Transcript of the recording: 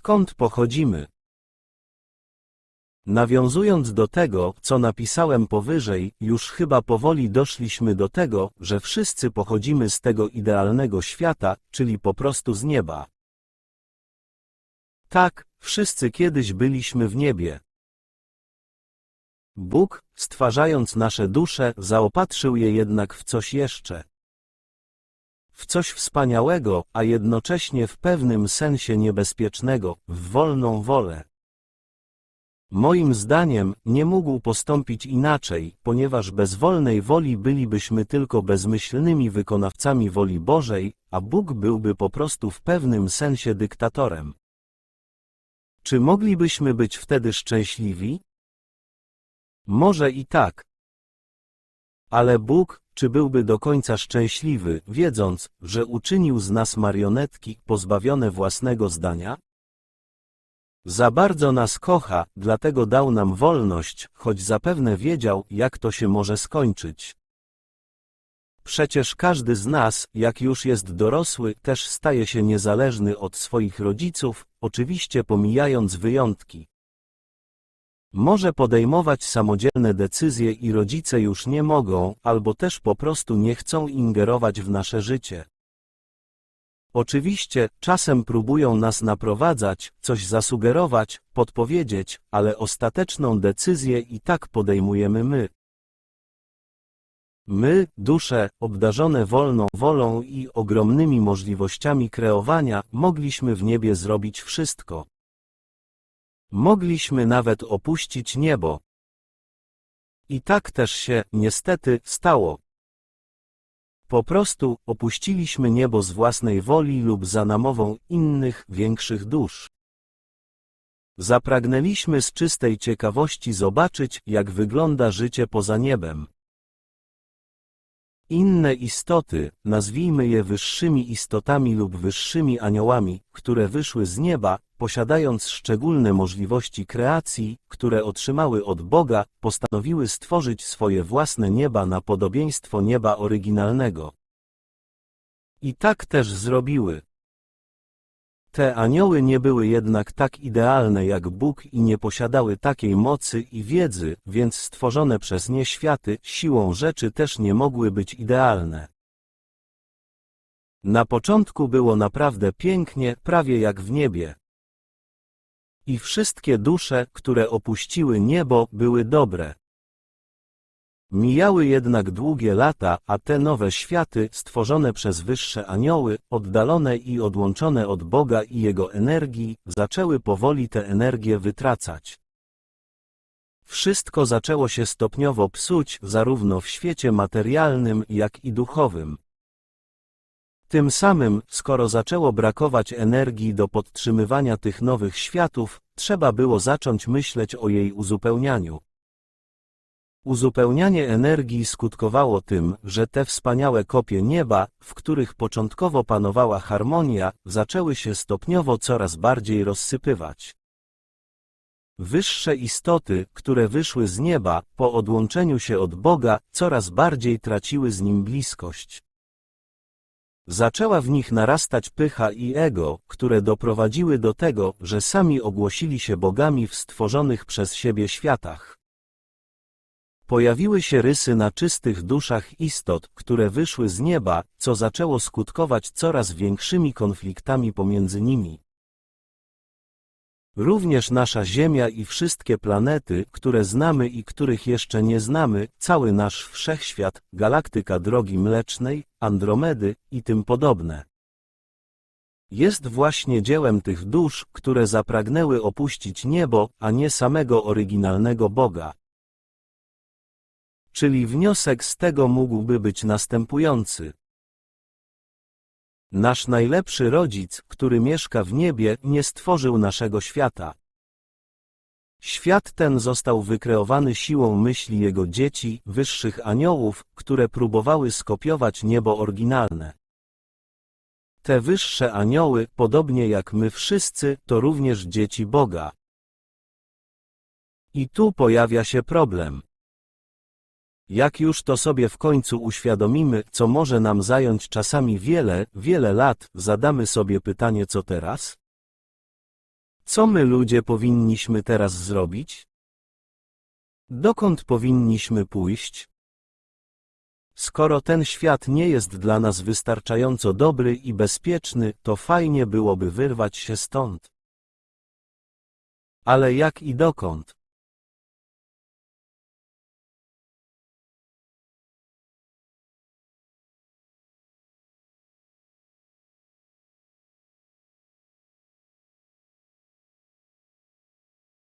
skąd pochodzimy. Nawiązując do tego, co napisałem powyżej, już chyba powoli doszliśmy do tego, że wszyscy pochodzimy z tego idealnego świata, czyli po prostu z nieba. Tak, wszyscy kiedyś byliśmy w niebie. Bóg, stwarzając nasze dusze, zaopatrzył je jednak w coś jeszcze. W coś wspaniałego, a jednocześnie w pewnym sensie niebezpiecznego, w wolną wolę. Moim zdaniem, nie mógł postąpić inaczej, ponieważ bez wolnej woli bylibyśmy tylko bezmyślnymi wykonawcami woli Bożej, a Bóg byłby po prostu w pewnym sensie dyktatorem. Czy moglibyśmy być wtedy szczęśliwi? Może i tak. Ale Bóg, czy byłby do końca szczęśliwy, wiedząc, że uczynił z nas marionetki, pozbawione własnego zdania? Za bardzo nas kocha, dlatego dał nam wolność, choć zapewne wiedział, jak to się może skończyć. Przecież każdy z nas, jak już jest dorosły, też staje się niezależny od swoich rodziców, oczywiście pomijając wyjątki. Może podejmować samodzielne decyzje i rodzice już nie mogą, albo też po prostu nie chcą ingerować w nasze życie. Oczywiście, czasem próbują nas naprowadzać, coś zasugerować, podpowiedzieć, ale ostateczną decyzję i tak podejmujemy my. My, dusze, obdarzone wolną wolą i ogromnymi możliwościami kreowania, mogliśmy w niebie zrobić wszystko. Mogliśmy nawet opuścić niebo. I tak też się, niestety, stało. Po prostu opuściliśmy niebo z własnej woli lub za namową innych, większych dusz. Zapragnęliśmy z czystej ciekawości zobaczyć, jak wygląda życie poza niebem. Inne istoty, nazwijmy je wyższymi istotami lub wyższymi aniołami, które wyszły z nieba, posiadając szczególne możliwości kreacji, które otrzymały od Boga, postanowiły stworzyć swoje własne nieba na podobieństwo nieba oryginalnego. I tak też zrobiły. Te anioły nie były jednak tak idealne jak Bóg i nie posiadały takiej mocy i wiedzy, więc stworzone przez nie światy siłą rzeczy też nie mogły być idealne. Na początku było naprawdę pięknie, prawie jak w niebie. I wszystkie dusze, które opuściły niebo, były dobre. Mijały jednak długie lata, a te nowe światy, stworzone przez wyższe anioły, oddalone i odłączone od Boga i Jego energii, zaczęły powoli tę energię wytracać. Wszystko zaczęło się stopniowo psuć, zarówno w świecie materialnym, jak i duchowym. Tym samym, skoro zaczęło brakować energii do podtrzymywania tych nowych światów, trzeba było zacząć myśleć o jej uzupełnianiu. Uzupełnianie energii skutkowało tym, że te wspaniałe kopie nieba, w których początkowo panowała harmonia, zaczęły się stopniowo coraz bardziej rozsypywać. Wyższe istoty, które wyszły z nieba, po odłączeniu się od Boga, coraz bardziej traciły z nim bliskość. Zaczęła w nich narastać pycha i ego, które doprowadziły do tego, że sami ogłosili się bogami w stworzonych przez siebie światach. Pojawiły się rysy na czystych duszach istot, które wyszły z nieba, co zaczęło skutkować coraz większymi konfliktami pomiędzy nimi. Również nasza Ziemia i wszystkie planety, które znamy i których jeszcze nie znamy, cały nasz wszechświat, galaktyka Drogi Mlecznej, Andromedy i tym podobne. Jest właśnie dziełem tych dusz, które zapragnęły opuścić niebo, a nie samego oryginalnego Boga. Czyli wniosek z tego mógłby być następujący. Nasz najlepszy rodzic, który mieszka w niebie, nie stworzył naszego świata. Świat ten został wykreowany siłą myśli jego dzieci, wyższych aniołów, które próbowały skopiować niebo oryginalne. Te wyższe anioły, podobnie jak my wszyscy, to również dzieci Boga. I tu pojawia się problem. Jak już to sobie w końcu uświadomimy, co może nam zająć czasami wiele, wiele lat, zadamy sobie pytanie co teraz? Co my ludzie powinniśmy teraz zrobić? Dokąd powinniśmy pójść? Skoro ten świat nie jest dla nas wystarczająco dobry i bezpieczny, to fajnie byłoby wyrwać się stąd. Ale jak i dokąd?